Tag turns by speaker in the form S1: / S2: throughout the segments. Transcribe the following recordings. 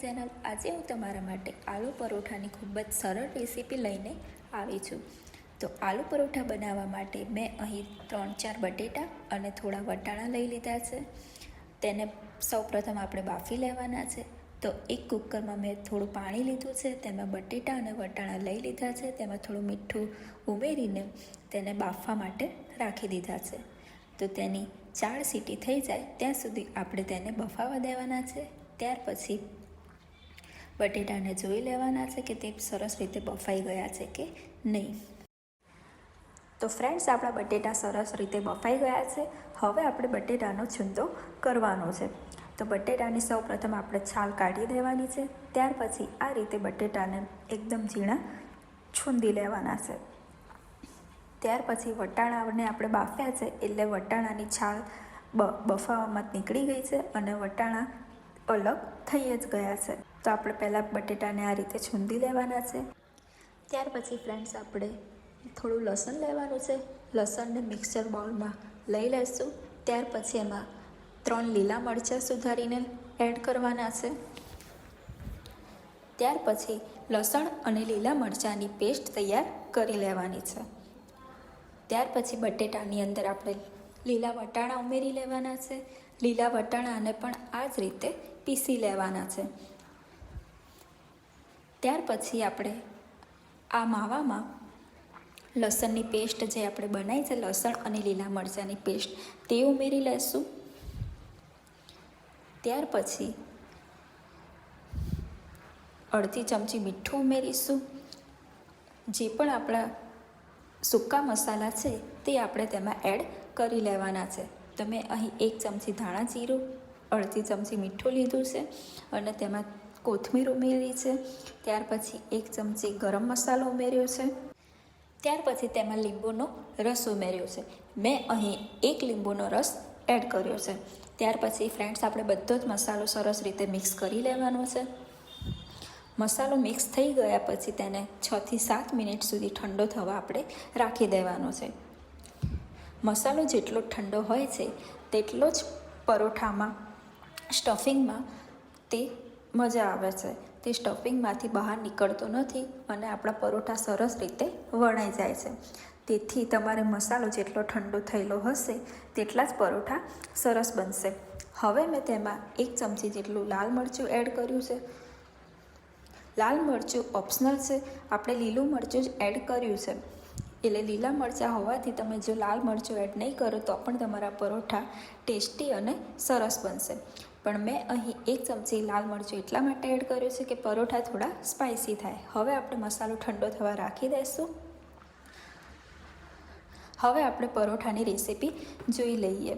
S1: Channel આજે હું તમારા માટે આલુ પરોઠાની ખૂબ જ સરળ રેસીપી લઈને આવી છું. તો આલુ પરોઠા બનાવવા માટે મેં અહીં ત્રણ ચાર બટેટા અને થોડા વટાણા લઈ લીધા છે. તેને સૌપ્રથમ આપણે બાફી લેવાના છે. તો એક કુકરમાં મેં થોડું પાણી લીધું છે, તેમાં બટેટા અને વટાણા લઈ લીધા છે, તેમાં થોડું મીઠું ઉમેરીને તેને બાફવા માટે રાખી દીધા છે. તો તેની ચાર સીટી થઈ જાય, ત્યાં સુધી આપણે તેને બફાવા દેવાના છે. ત્યાર પછી બટેટાને જોઈ લેવાના છે કે તે સરસ રીતે બફાઈ ગયા છે કે નહીં. તો ફ્રેન્ડ્સ આપણા બટેટા સરસ રીતે બફાઈ ગયા છે. હવે આપણે બટેટાનો છુંદો કરવાનો છે. તો બટેટાની સૌ પ્રથમ આપણે છાલ કાઢી દેવાની છે. ત્યાર પછી આ રીતે બટેટાને એકદમ ઝીણા છૂંદી લેવાના છે. ત્યાર પછી વટાણાને આપણે બાફ્યા છે એટલે વટાણાની છાલ બફાવામાં નીકળી ગઈ છે અને વટાણા અલગ થઈ જ ગયા છે. તો આપણે પહેલાં બટેટાને આ રીતે છૂંદી લેવાના છે. ત્યાર પછી ફ્રેન્ડ્સ આપણે થોડું લસણ લેવાનું છે. લસણને મિક્સર બાઉલમાં લઈ લઈશું ત્યાર પછી એમાં ત્રણ લીલા મરચાં સુધારીને એડ કરવાના છે. ત્યાર પછી લસણ અને લીલા મરચાંની પેસ્ટ તૈયાર કરી લેવાની છે. ત્યાર પછી બટેટાની અંદર આપણે લીલા વટાણા ઉમેરી લેવાના છે. લીલા વટાણાને પણ આ જ રીતે પીસી લેવાના છે. ત્યાર પછી આપણે આ માવામાં લસણની પેસ્ટ જે આપણે બનાવી છે, લસણ અને લીલા મરચાંની પેસ્ટ, તે ઉમેરી લઈશું ત્યાર પછી અડધી ચમચી મીઠું ઉમેરીશું. જે પણ આપણા સૂકા મસાલા છે, તે આપણે તેમાં એડ કરી લેવાના છે. તમે અહીં એક ચમચી ધાણા જીરું, અડધી ચમચી મીઠું લીધું છે અને તેમાં કોથમીર ઉમેરી છે. ત્યાર પછી એક ચમચી ગરમ મસાલો ઉમેર્યો છે. ત્યાર પછી તેમાં લીંબુનો રસ ઉમેર્યો છે. મેં અહીં એક લીંબુનો રસ એડ કર્યો છે. ત્યાર પછી ફ્રેન્ડ્સ, આપણે બધો જ મસાલો સરસ રીતે મિક્સ કરી લેવાનો છે. મસાલો મિક્સ થઈ ગયા પછી તેને છથી સાત મિનિટ સુધી ઠંડો થવા આપણે રાખી દેવાનો છે. મસાલો જેટલો ઠંડો હોય છે, તેટલો જ પરોઠામાં, સ્ટફિંગમાં તે મજા આવે છે. તે સ્ટફિંગમાંથી બહાર નીકળતો નથી અને આપણા પરોઠા સરસ રીતે વણાઈ જાય છે. તેથી તમારે મસાલો જેટલો ઠંડો થયેલો હશે તેટલા જ પરોઠા સરસ બનશે. હવે મેં તેમાં એક ચમચી જેટલું લાલ મરચું એડ કર્યું છે. લાલ મરચું ઓપ્શનલ છે. આપણે લીલું મરચું જ એડ કર્યું છે. એટલે લીલા મરચાં હોવાથી તમે જો લાલ મરચું એડ નહીં કરો તો પણ તમારા પરોઠા ટેસ્ટી અને સરસ બનશે. પણ મેં અહીં એક ચમચી લાલ મરચું એટલા માટે એડ કર્યું છે કે પરોઠા થોડા સ્પાઇસી થાય. હવે આપણે મસાલો ઠંડો થવા રાખી દઈશું. હવે આપણે પરોઠાની રેસીપી જોઈ લઈએ.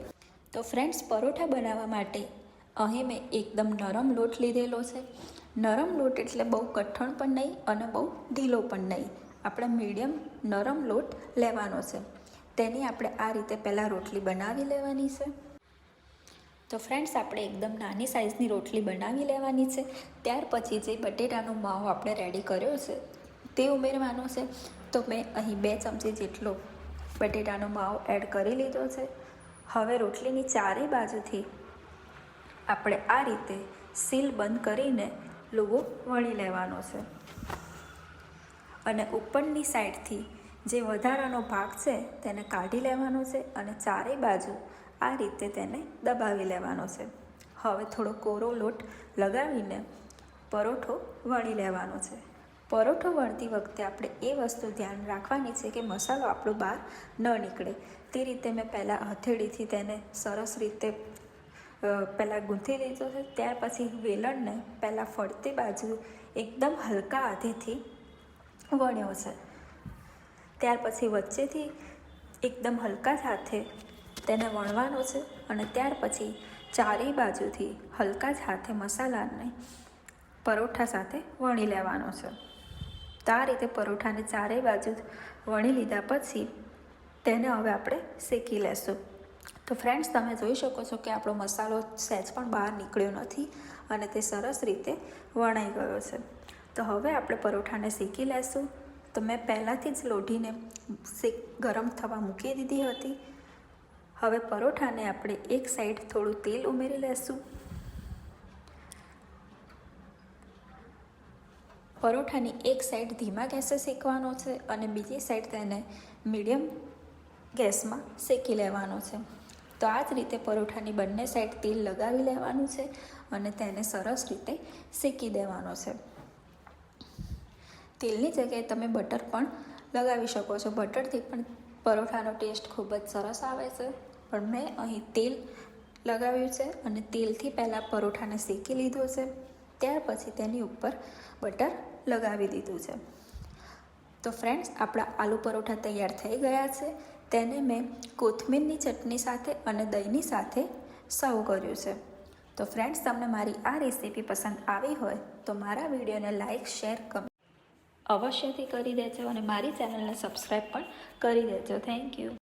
S1: તો ફ્રેન્ડ્સ પરોઠા બનાવવા માટે અહીં મેં એકદમ નરમ લોટ લીધેલો છે. નરમ લોટ એટલે બહુ કઠણ પણ નહીં અને બહુ ઢીલો પણ નહીં. આપણે મીડિયમ નરમ લોટ લેવાનો છે. તેની આપણે આ રીતે પહેલાં રોટલી બનાવી લેવાની છે. તો ફ્રેન્ડ્સ આપણે એકદમ નાની સાઇઝની રોટલી બનાવી લેવાની છે. ત્યાર પછી જે બટેટાનો માવો આપણે રેડી કર્યો છે, તે ઉમેરવાનો છે. તો મેં અહીં બે ચમચી જેટલો બટેટાનો માવો એડ કરી લીધો છે. હવે રોટલીની ચારેય બાજુથી આપણે આ રીતે સીલ બંધ કરીને લોવો વણી લેવાનો છે. અને ઉપરની સાઈડથી જે વધારાનો ભાગ છે, તેને કાઢી લેવાનો છે અને ચારેય બાજુ આ રીતે તેને દબાવી લેવાનો છે. હવે થોડો કોરો લોટ લગાવીને પરોઠો વણી લેવાનો છે. પરોઠો વણતી વખતે આપણે એ વસ્તુ ધ્યાન રાખવાની છે કે મસાલો આપણો બહાર ન નીકળે. તે રીતે મેં પહેલાં હથેળીથી તેને સરસ રીતે પહેલાં ગૂંથી લીધો છે, ત્યાર પછી વેલણને પહેલાં ફરતી બાજુ એકદમ હલકા હાથેથી વણ્યો છે. ત્યાર પછી વચ્ચેથી એકદમ હલકા સાથે તેને વણવાનો છે અને ત્યાર પછી ચારેય બાજુથી હલકા જ હાથે મસાલાને પરોઠા સાથે વણી લેવાનો છે. તો આ રીતે પરોઠાને ચારેય બાજુ વણી લીધા પછી તેને હવે આપણે શેકી લેશું. તો ફ્રેન્ડ્સ તમે જોઈ શકો છો કે આપણો મસાલો સહેજ પણ બહાર નીકળ્યો નથી અને તે સરસ રીતે વણાઈ ગયો છે. તો હવે આપણે પરોઠાને શેકી લેશું. તો મેં પહેલાંથી જ લોઢીને શેક ગરમ થવા મૂકી દીધી હતી. હવે પરોઠાને આપણે એક સાઈડ થોડું તેલ ઉમેરી લેશું. પરોઠાની એક સાઈડ ધીમા ગેસે શેકવાનો છે અને બીજી સાઈડ તેને મીડિયમ ગેસમાં શેકી લેવાનો છે. તો આ જ રીતે પરોઠાની બંને સાઈડ તેલ લગાવી લેવાનું છે અને તેને સરસ રીતે શેકી દેવાનો છે. તેલની જગ્યાએ તમે બટર પણ લગાવી શકો છો. બટરથી પણ પરોઠાનો ટેસ્ટ ખૂબ જ સરસ આવે છે. પણ મેં અહીં તેલ લગાવ્યું છે અને તેલથી પહેલાં પરોઠાને શેકી લીધો છે. ત્યાર પછી તેની ઉપર બટર લગાવી દીધું છે. તો ફ્રેન્ડ્સ, આપણા આલુ પરોઠા તૈયાર થઈ ગયા છે. તેને મેં કોથમીરની ચટણી સાથે અને દહીંની સાથે સર્વ કર્યું છે. તો ફ્રેન્ડ્સ, તમને મારી આ રેસીપી પસંદ આવી હોય તો મારા વિડીયોને લાઇક શેર કમેન્ટ અવશ્યથી કરી દેજો અને મારી ચેનલને સબસ્ક્રાઈબ પણ કરી દેજો. Thank you.